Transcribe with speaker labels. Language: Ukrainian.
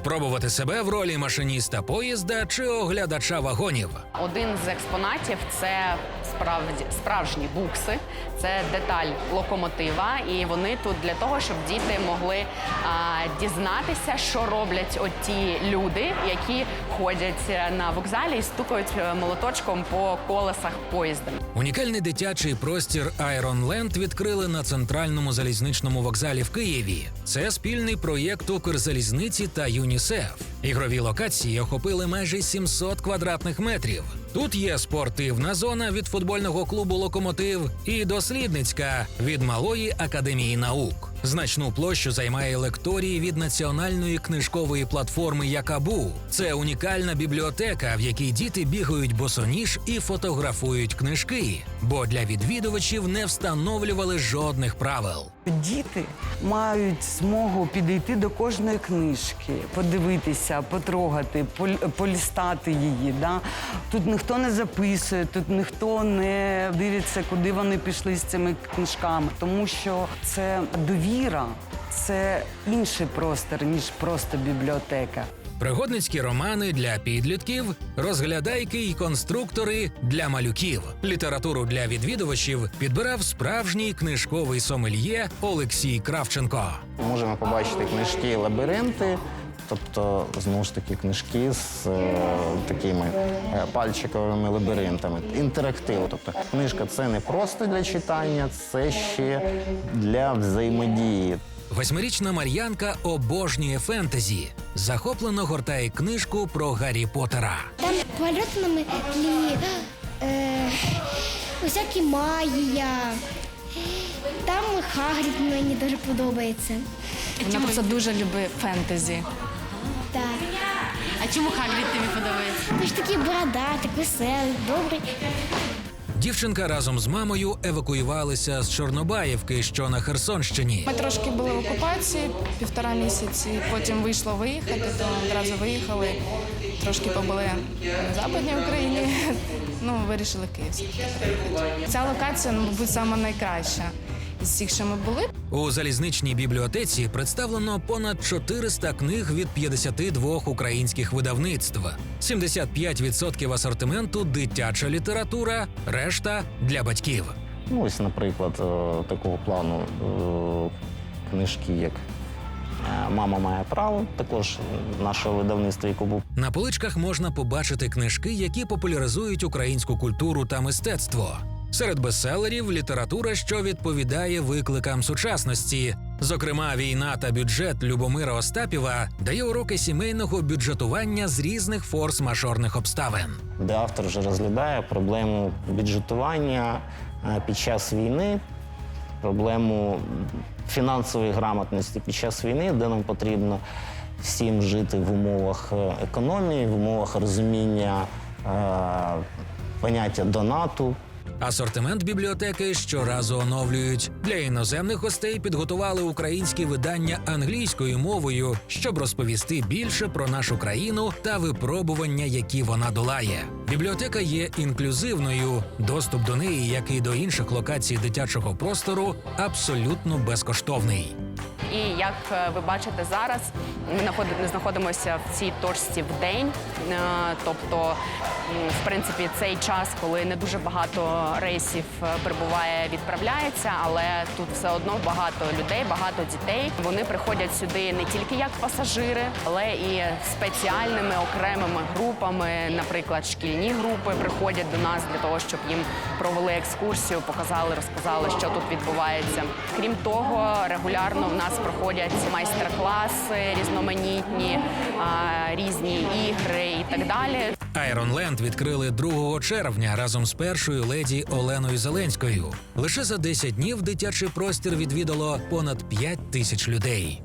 Speaker 1: Спробувати себе в ролі машиніста поїзда чи оглядача вагонів.
Speaker 2: Один з експонатів це справді справжні букси, це деталь локомотива, і вони тут для того, щоб діти могли а, дізнатися, що роблять от ті люди, які ходять е, на вокзалі і стукають е, молоточком по колесах поїзда.
Speaker 1: Унікальний дитячий простір Айронленд відкрили на центральному залізничному вокзалі в Києві. Це спільний проєкт Укрзалізниці та ЮНІСЕФ. Ігрові локації охопили майже 700 квадратних метрів. Тут є спортивна зона від футбольного клубу Локомотив і дослідницька від малої академії наук. Значну площу займає лекторій від національної книжкової платформи Якабу. Це унікальна бібліотека, в якій діти бігають босоніж і фотографують книжки, бо для відвідувачів не встановлювали жодних правил.
Speaker 3: Діти мають змогу підійти до кожної книжки, подивитися, потрогати, полістати її. Да? Тут ніхто не записує, тут ніхто не дивиться, куди вони пішли з цими книжками, тому що це довіра, це інший простір, ніж просто бібліотека.
Speaker 1: Пригодницькі романи для підлітків, розглядайки й конструктори для малюків. Літературу для відвідувачів підбирав справжній книжковий сомельє Олексій Кравченко.
Speaker 4: Можемо побачити книжки лабіринти, тобто знову ж таки книжки з е, такими е, пальчиковими лабіринтами. Інтерактив. Тобто книжка це не просто для читання, це ще для взаємодії.
Speaker 1: Восьмирічна Мар'янка обожнює фентезі. Захоплено гортає книжку про Гаррі Поттера.
Speaker 5: Там на е, усякі магія. Там Хагрід мені дуже подобається.
Speaker 6: Вона просто дуже любить фентезі.
Speaker 5: Так.
Speaker 6: А чому Хагрід тобі подобається?
Speaker 5: Ти ж такий бородатий, веселий, добрий.
Speaker 1: Дівчинка разом з мамою евакуювалися з Чорнобаївки, що на Херсонщині.
Speaker 6: Ми трошки були в окупації півтора місяці, потім вийшло виїхати, то одразу виїхали. Трошки побули на Западній Україні. Ну, вирішили Київ. Ця локація, мабуть, сама найкраща із всіх, що ми були.
Speaker 1: У залізничній бібліотеці представлено понад 400 книг від 52 українських видавництв. 75% асортименту дитяча література, решта для батьків.
Speaker 4: Ну, ось, наприклад, е, такого плану е, книжки, як е, Мама має право, також нашого видавництва Якобу
Speaker 1: На поличках можна побачити книжки, які популяризують українську культуру та мистецтво. Серед бестселерів література, що відповідає викликам сучасності. Зокрема, війна та бюджет Любомира Остапіва дає уроки сімейного бюджетування з різних форс-мажорних обставин.
Speaker 4: де автор вже розглядає проблему бюджетування е, під час війни, проблему фінансової грамотності під час війни, де нам потрібно всім жити в умовах е, економії, в умовах розуміння е, поняття донату.
Speaker 1: Асортимент бібліотеки щоразу оновлюють. Для іноземних гостей підготували українські видання англійською мовою, щоб розповісти більше про нашу країну та випробування, які вона долає. Бібліотека є інклюзивною. Доступ до неї, як і до інших локацій дитячого простору, абсолютно безкоштовний.
Speaker 2: І як е, ви бачите зараз, ми знаходи- знаходимося в цій точці в день. Е, Тобто, в принципі, цей час, коли не дуже багато рейсів е, прибуває, відправляється, але тут все одно багато людей, багато дітей. Вони приходять сюди не тільки як пасажири, але і спеціальними окремими групами. Наприклад, шкільні групи приходять до нас для того, щоб їм провели екскурсію, показали, розказали, що тут відбувається. Крім того, регулярно в нас проходять майстер-класи різноманітні, а, різні ігри і так далі.
Speaker 1: Айронленд відкрили 2 червня разом з першою леді Оленою Зеленською. Лише за 10 днів дитячий простір відвідало понад 5 тисяч людей.